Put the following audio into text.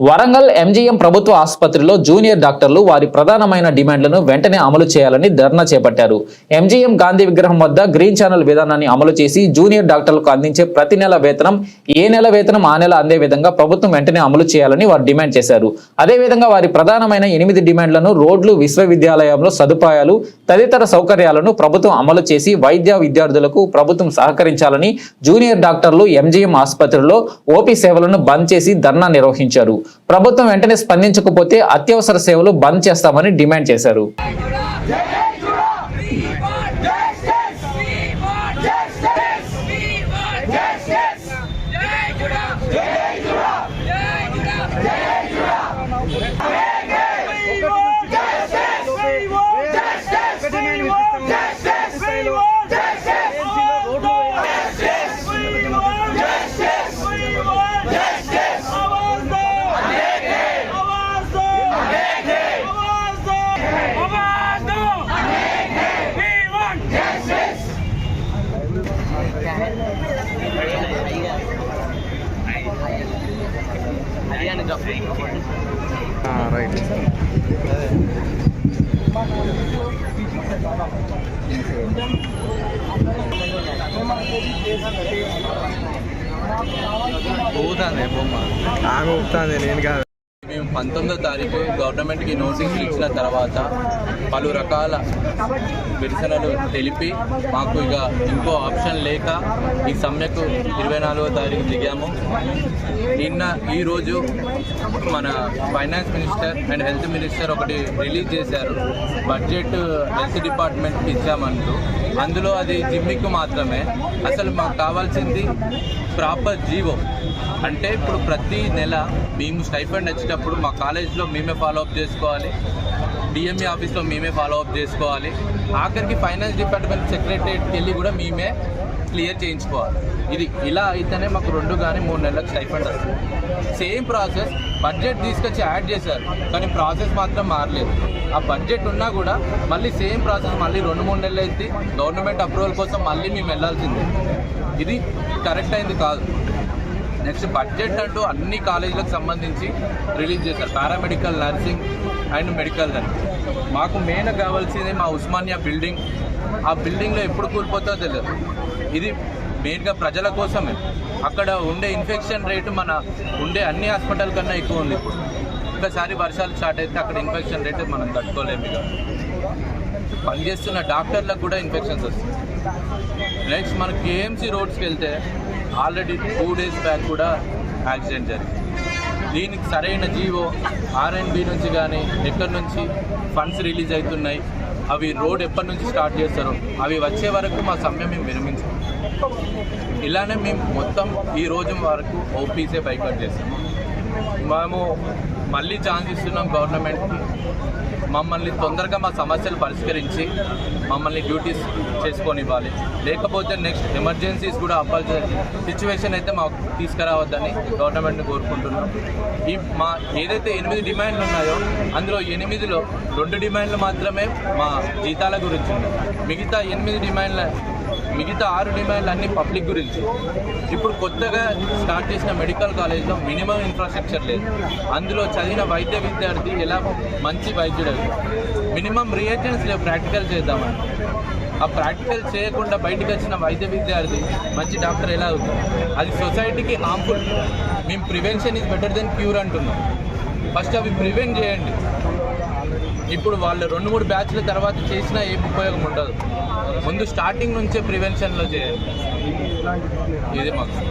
Warangal MGM ప్రభుత్వ ఆసుపత్రిలో junior డాక్టర్లు వారి ప్రధానమైన డిమాండ్లను వెంటనే అమలు చేయాలని ధర్నా చేపట్టారు. ఎంజీఎం గాంధీ విగ్రహం వద్ద గ్రీన్ ఛానల్ విధానాన్ని అమలు చేసి జూనియర్ డాక్టర్లకు అందించే ప్రతి నెల వేతనం ఏ నెల వేతనం ఆ నెల అందే విధంగా ప్రభుత్వం వెంటనే అమలు చేయాలని వారు డిమాండ్ చేశారు. అదేవిధంగా వారి ప్రధానమైన ఎనిమిది డిమాండ్లను రోడ్లు విశ్వవిద్యాలయంలో సదుపాయాలు తదితర సౌకర్యాలను ప్రభుత్వం అమలు చేసి వైద్య విద్యార్థులకు ప్రభుత్వం సహకరించాలని జూనియర్ డాక్టర్లు ఎంజీఎం ఆసుపత్రిలో ఓపీ సేవలను బంద్ చేసి ధర్నా నిర్వహించారు. ప్రభుత్వం వెంటనే స్పందించకపోతే అత్యవసర సేవలు బంద్ చేస్తామని డిమాండ్ చేశారు. రైట్ పోతానే బొమ్మ. ఆమె ఊపుతుంది నేను కాదు. మేము పంతొమ్మిదో తారీఖు గవర్నమెంట్కి నోటీసులు ఇచ్చిన తర్వాత పలు రకాల నిరసనలు తెలిపి మాకు ఇక ఇంకో ఆప్షన్ లేక ఈ సమ్మెకు ఇరవై నాలుగో తారీఖు దిగాము. నిన్న ఈరోజు మన finance minister and health minister ఒకటి రిలీజ్ చేశారు. బడ్జెట్ హెల్త్ డిపార్ట్మెంట్కి ఇచ్చామంటూ. అందులో అది జిమ్మిక్ మాత్రమే. అసలు మాకు కావాల్సింది ప్రాపర్ జీవో. అంటే ఇప్పుడు ప్రతి నెల మేము స్టైఫండ్ వచ్చేటప్పుడు మా కాలేజ్లో మేమే ఫాలో అప్ చేసుకోవాలి. డిఎంఈ ఆఫీస్లో మేమే ఫాలో అప్ చేసుకోవాలి. ఆఖరికి ఫైనాన్స్ డిపార్ట్మెంట్ సెక్రటరీకి వెళ్ళి కూడా మేమే క్లియర్ చేయించుకోవాలి. ఇది ఇలా అయితేనే మాకు రెండు కానీ మూడు నెలలకు స్టైఫండ్ వస్తుంది. సేమ్ ప్రాసెస్ బడ్జెట్ తీసుకొచ్చి యాడ్ చేశారు కానీ ప్రాసెస్ మాత్రం మారలేదు. ఆ బడ్జెట్ ఉన్నా కూడా మళ్ళీ సేమ్ ప్రాసెస్ మళ్ళీ రెండు మూడు నెలలు అయితే గవర్నమెంట్ అప్రూవల్ కోసం మళ్ళీ మేము వెళ్ళాల్సిందే. ఇది కరెక్ట్ అయింది కాదు. నెక్స్ట్ బడ్జెట్ అంటూ అన్ని కాలేజీలకు సంబంధించి రిలీజ్ చేశారు. పారామెడికల్ నర్సింగ్ అండ్ మెడికల్ అని మాకు మెయిన్ కావాల్సింది మా ఉస్మానియా బిల్డింగ్ ఆ బిల్డింగ్లో ఎప్పుడు కూలిపోతుందో తెలియదు. ఇది మెయిన్గా ప్రజల కోసమే. అక్కడ ఉండే ఇన్ఫెక్షన్ రేటు మన ఉండే అన్ని హాస్పిటల్ కన్నా ఎక్కువ ఉంది ఇప్పుడు. ఒకసారి వర్షాలు స్టార్ట్ అయితే అక్కడ ఇన్ఫెక్షన్ రేటు మనం తట్టుకోలేము ఇక. పనిచేస్తున్న డాక్టర్లకు కూడా ఇన్ఫెక్షన్స్ వస్తాయి. నెక్స్ట్ మన కేఎంసీ రోడ్స్కి వెళ్తే ఆల్రెడీ టూ డేస్ బ్యాక్ కూడా యాక్సిడెంట్ జరిగింది. దీనికి సరైన జీవో ఆర్ఎన్బి నుంచి కానీ ఎక్కడి నుంచి ఫండ్స్ రిలీజ్ అవుతున్నాయి అవి రోడ్ ఎప్పటి నుంచి స్టార్ట్ చేస్తారో అవి వచ్చే వరకు మా సమ్మె మేము విరమించాం. ఇలానే మేము మొత్తం ఈ రోజు వరకు ఓపీసే బైకౌట్ చేస్తాము మేము మళ్ళీ ఛాన్స్ ఇస్తున్నాం గవర్నమెంట్కి మమ్మల్ని తొందరగా మా సమస్యలు పరిష్కరించి మమ్మల్ని డ్యూటీస్ చేసుకొని ఇవ్వాలి లేకపోతే నెక్స్ట్ ఎమర్జెన్సీస్ కూడా అవ్వాల్సిన సిచ్యువేషన్ అయితే మాకు తీసుకురావద్దని గవర్నమెంట్ని కోరుకుంటున్నాం. ఈ మా ఏదైతే ఎనిమిది డిమాండ్లు ఉన్నాయో అందులో ఎనిమిదిలో రెండు డిమాండ్లు మాత్రమే మా జీతాల గురించి మిగతా ఎనిమిది డిమాండ్ల మిగతా ఆరు డిమాండ్లు అన్ని పబ్లిక్ గురించి. ఇప్పుడు కొత్తగా స్టార్ట్ చేసిన మెడికల్ కాలేజ్లో మినిమం ఇన్ఫ్రాస్ట్రక్చర్ లేదు. అందులో చదివిన వైద్య విద్యార్థి ఎలా మంచి వైద్యుడు మినిమం రియేజెంట్స్ లేవు ప్రాక్టికల్ చేద్దామని. ఆ ప్రాక్టికల్ చేయకుండా బయటకు వచ్చిన వైద్య విద్యార్థి మంచి డాక్టర్ ఎలా అవుతుంది అది సొసైటీకి హార్మ్ఫుల్ మేము prevention is better than cure అంటున్నాం. ఫస్ట్ అవి ప్రివెంట్ చేయండి. ఇప్పుడు వాళ్ళు రెండు మూడు బ్యాచ్ల తర్వాత చేసినా ఏం ఉపయోగం ఉండదు. ముందు స్టార్టింగ్ నుంచే ప్రివెన్షన్లో చేయాలి. ఇది మాకు.